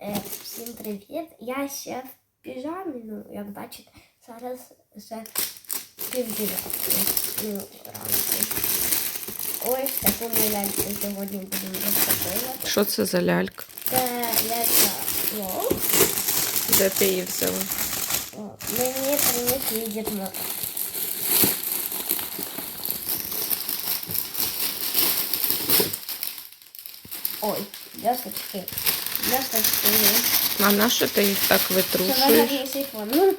Е, всім привіт! Я ще в піжамі, ну, як бачите, зараз вже півдів'ятої ну, ранку. Ось таку ми ляльку сьогодні будемо розпаковувати. Що це за лялька? Це лялька Лол. Де ти її взяла? О, Мені приніс її Дід Мороз. Ой, досочки. А на що ти їх так витрушуєш? Ну,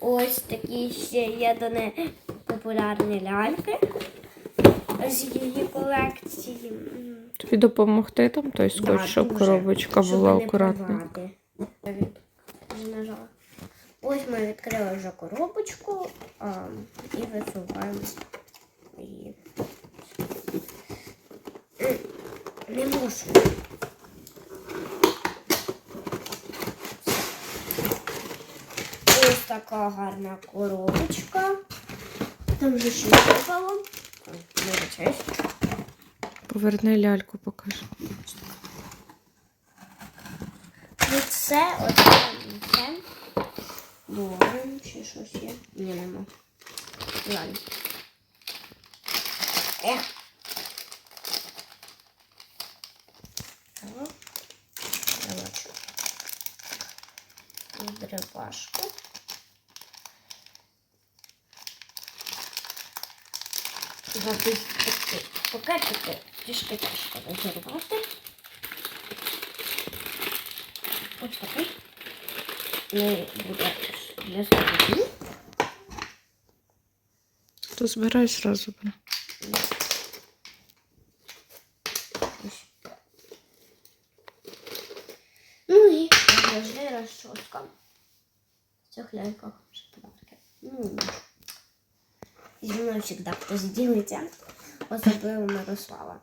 ось такі ще є до неї популярні ляльки з її колекції. Тобі допомогти там той скотч, да, щоб коробочка була акуратна. Ось ми відкрили вже коробочку а, і висуваємо її. Не можу. Ось така гарна коробочка. Там вже ще випало. Поверни ляльку, покажи. Це оце це. Добре, чи щось є? Ні, нема. Жаль. Ех. Так. Давай. Відривашку. Запустити пакетики трішки тяжко розірвати. Ось такий. Не буде для сторони. То збирай зразу. Ну і завжди розчоска. В цих ляльках шоколадки. Ну, зі мною завжди хтось ділиться, особливо Мирослава.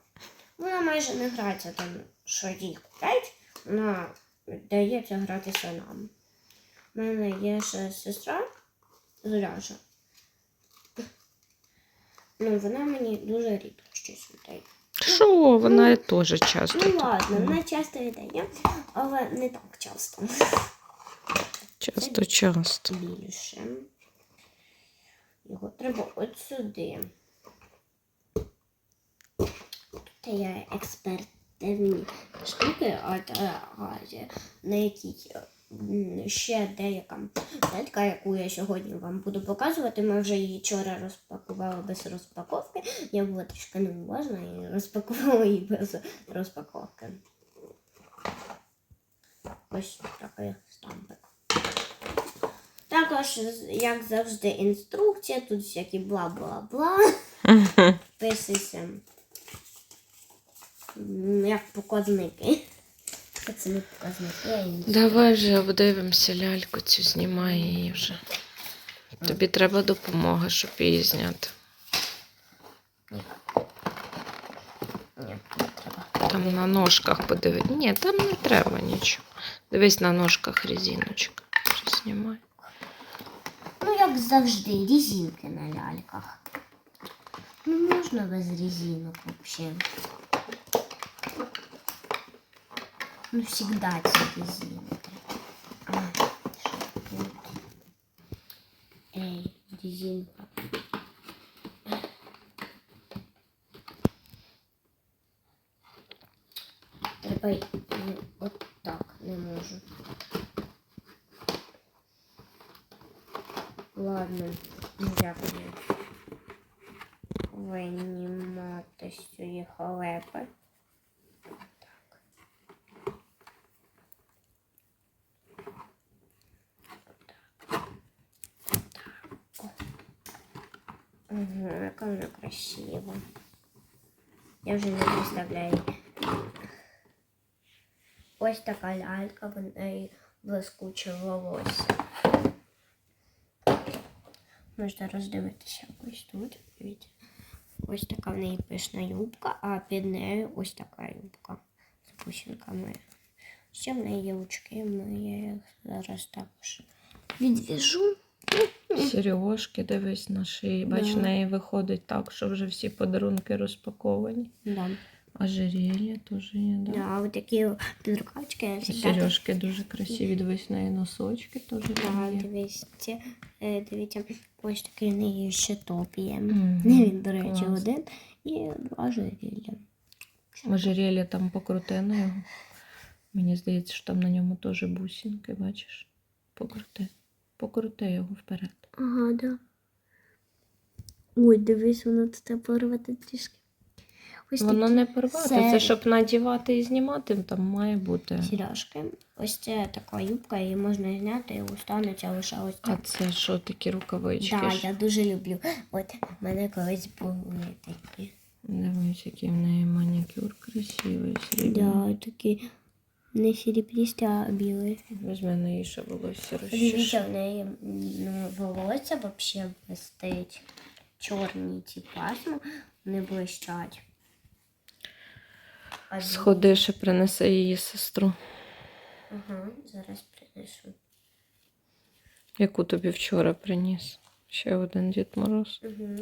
Вона майже не грається там, що їй купляють, вона дається гратися нам. У мене є ще сестра Зуляша. Ну, вона мені дуже рідко щось віддає. Що, вона теж часто. Ну ладно, вона часто віддає, але не так часто. Часто, часто. більше. Його треба от сюди. Тут є експертивні штуки, а, є на якій ще деяка лялька, яку я сьогодні вам буду показувати. Ми вже її вчора розпакували без розпаковки. Я була трішки неуважна і розпакувала її без розпаковки. Ось такий штампик. Також, як завжди, інструкція, тут всякі бла-бла-бла. Писуйся. Як показники. Це не показники. Давай вже обдивимося ляльку цю, знімай її вже. Тобі треба допомога, щоб її зняти. Ні, не треба. Там на ножках подивись. Ні, там не треба нічого. Дивись на ножках резиночка. Вже знімай. Як завжди, резинки на ляльках. Ну, можна без резинок взагалі. Ну, всегда ці резинки. А, що тут? Ей, резинка. Треба Ладно, дякую. Винімати з цієї халепи. Так. Так. О. Угу, яка вона красива. Я вже не представляю. Ось така лялька, в неї блискуче волосся. Можна роздивитися ось тут. Дивіться. Ось така в неї пишна юбка, а під нею ось така юбка з бусинками. Ще в неї є очки, ми я їх зараз також відв'яжу. Сережки дивись на шиї. Бач, Да. в неї виходить так, що вже всі подарунки розпаковані. Да. Ожерелье теж є, да? Да, вот такие підрукавочки я всегда Сережки дуже красиві, дивись на носочки теж Да, є. дивіться, е, дивіться, ось такий в неї ще топ є. Мгм, Він, до речі, клас. один і два ожерелья. Ожерелье там покрути на його. Мені здається, що там на ньому теж бусинки, бачиш? Покрути. Покрути його вперед. Ага, да. Ой, дивись, воно тут порвати трішки. Ось Воно не порвати, Це- це щоб надівати і знімати, там має бути. сережки. Ось це така юбка, її можна зняти і останеться лише ось так. А це що такі рукавички? Да, я дуже люблю. От в мене колись були такі. Дивись, який в неї манікюр красивий, срібний. Да, такі не серебристі, а білі. Візьми на її ще волосся Дивіться, в неї ну, волосся взагалі блистить. Чорні ці пасма, вони блищать. Сходи, ще принеси її сестру. Ага, зараз принесу. Яку тобі вчора приніс? Ще один Дід Мороз. Угу.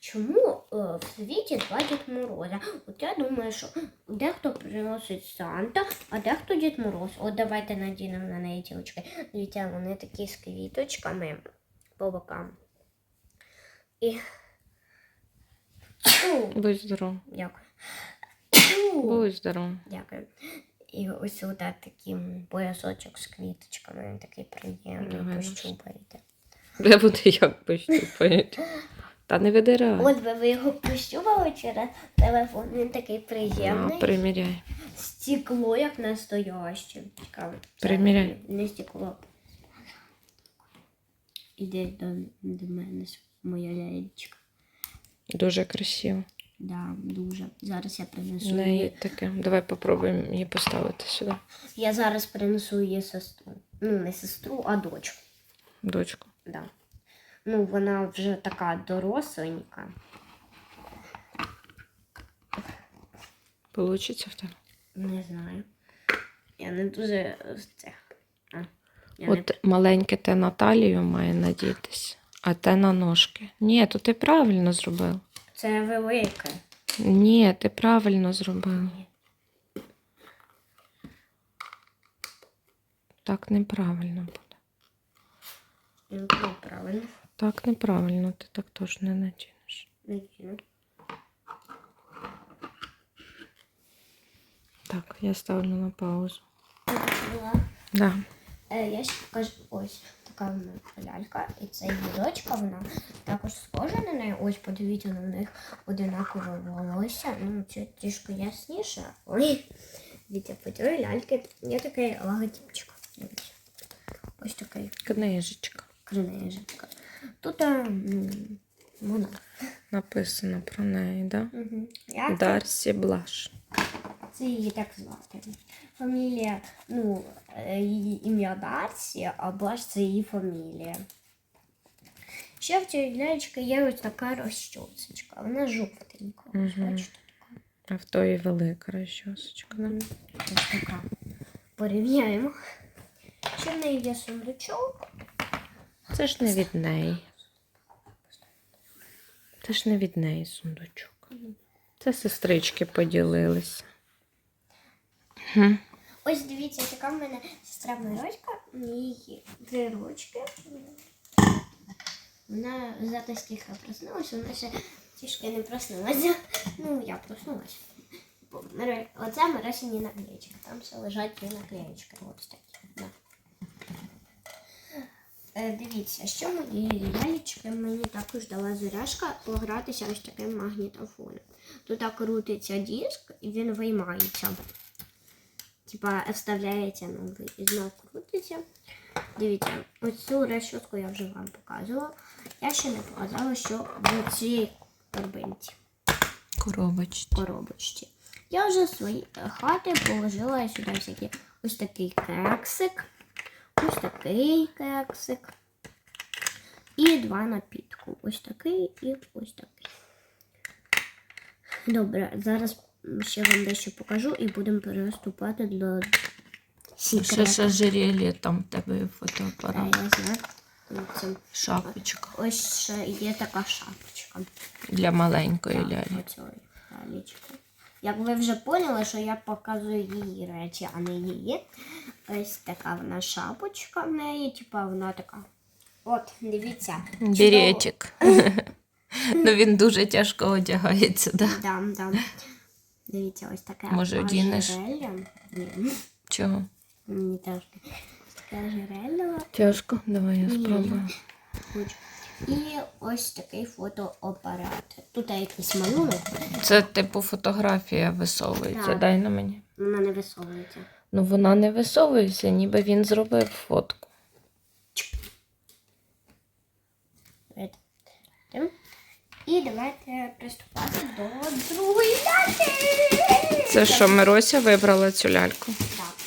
Чому е, в світі два Дід Мороза? От я думаю, що дехто приносить Санта, а дехто Дід Мороз. От давайте надінемо на неї ті очки. Дивіться, вони такі з квіточками по бокам. І. Будь здоров. Дякую. Будь здоров. Дякую. І ось тут такий поясочок з квіточками, він такий приємний, пощупаєте. Де буде як пощупають? Та не видирай. От би ви його пощупали через телефон, він такий приємний. Ну, приміряй. Стекло, як настояще. Цікаво. Приміряй. Не стекло. Іде до, до мене моя лялечка. Дуже красиво. Да, дуже. Зараз я принесу В неї її. таке. Давай попробуємо її поставити сюди. Я зараз принесу її сестру. Ну, не сестру, а дочку. Дочку. Да. Ну, вона вже така доросленька. Получиться в тебе? Не знаю. Я не дуже цих. А, я не... От маленьке те на талію має надітись, а те на ножки. Ні, то ти правильно зробив. Це велике. Ні, ти правильно зробив. Так неправильно буде. Ну, правильно. Так неправильно, ти так теж не надінеш. Надіну. Так, я ставлю на паузу. Да. Е, я ще покажу ось така лялька, і це її дочка, вона також схожа на неї. Ось подивіться на них одинакове волосся. Ну, це трішки ясніше. Ой, дивіться, по цій ляльки є такий логотипчик. Дивіться. Ось такий Книжечка. кринежечка. Тут а, ну, вона. Написано про неї, да? Угу. Дарсі Блаш. Це її так звати. Фамілія, ну, е, її ім'я Дарсі, або ж це її фамілія. Ще в цій лялечки є ось така розчосочка. Вона жовтенька. Мгм. бачите? А в тої велика розчосочка. Да? Ось така. Порівняємо. Ще в неї є сундучок. Це ж не від неї. Це ж не від неї сундучок. Це сестрички поділилися. Гм. Ось дивіться, така в мене сестра Мирочка, її три рочки. Вона зараз тихо проснулася, вона ще трішки не проснулася. Ну, я проснулася. Оце Миросині наклеєчки. Там ще лежать дві наклеєчки. Ось такі. Да. Е, Дивіться, що мої лялечки мені також дала зоряшка погратися ось таким магнітофоном. Тут крутиться диск і він виймається. Типа вставляється новий і знов крутиться. Дивіться, ось цю решетку я вже вам показувала. Я ще не показала, що в цій торбинці, Коробочці. коробочці. Я вже з своєї хати положила сюди всякі ось такий кексик, ось такий кексик. І два напітку. Ось такий і ось такий. Добре, зараз ще вам дещо покажу і будемо переступати до Ще секрету. ж ожерелье там в тебе фотоапарат. я знаю. Це Шапочка. Ось ще є така шапочка. Для маленької Так, лялі. лялечки. Як ви вже поняли, що я показую її речі, а не її. Ось така вона шапочка в неї, типа вона така. От, дивіться. чудово. Беретик. ну він дуже тяжко одягається, да? Да, да. Дивіться, ось таке. Може, одінеш? Ні, Чого? мені теж таке ожерелье. Тяжко. Давай я спробую. Хочу. І ось такий фотоапарат. Тут якийсь малюнок, Це типу фотографія висовується. Так. Дай на мені. вона не висовується. Ну вона не висовується, ніби він зробив фотку. Давайте. Тим. І давайте приступати до другої ляльки. Це що, Мирося вибрала цю ляльку? Так.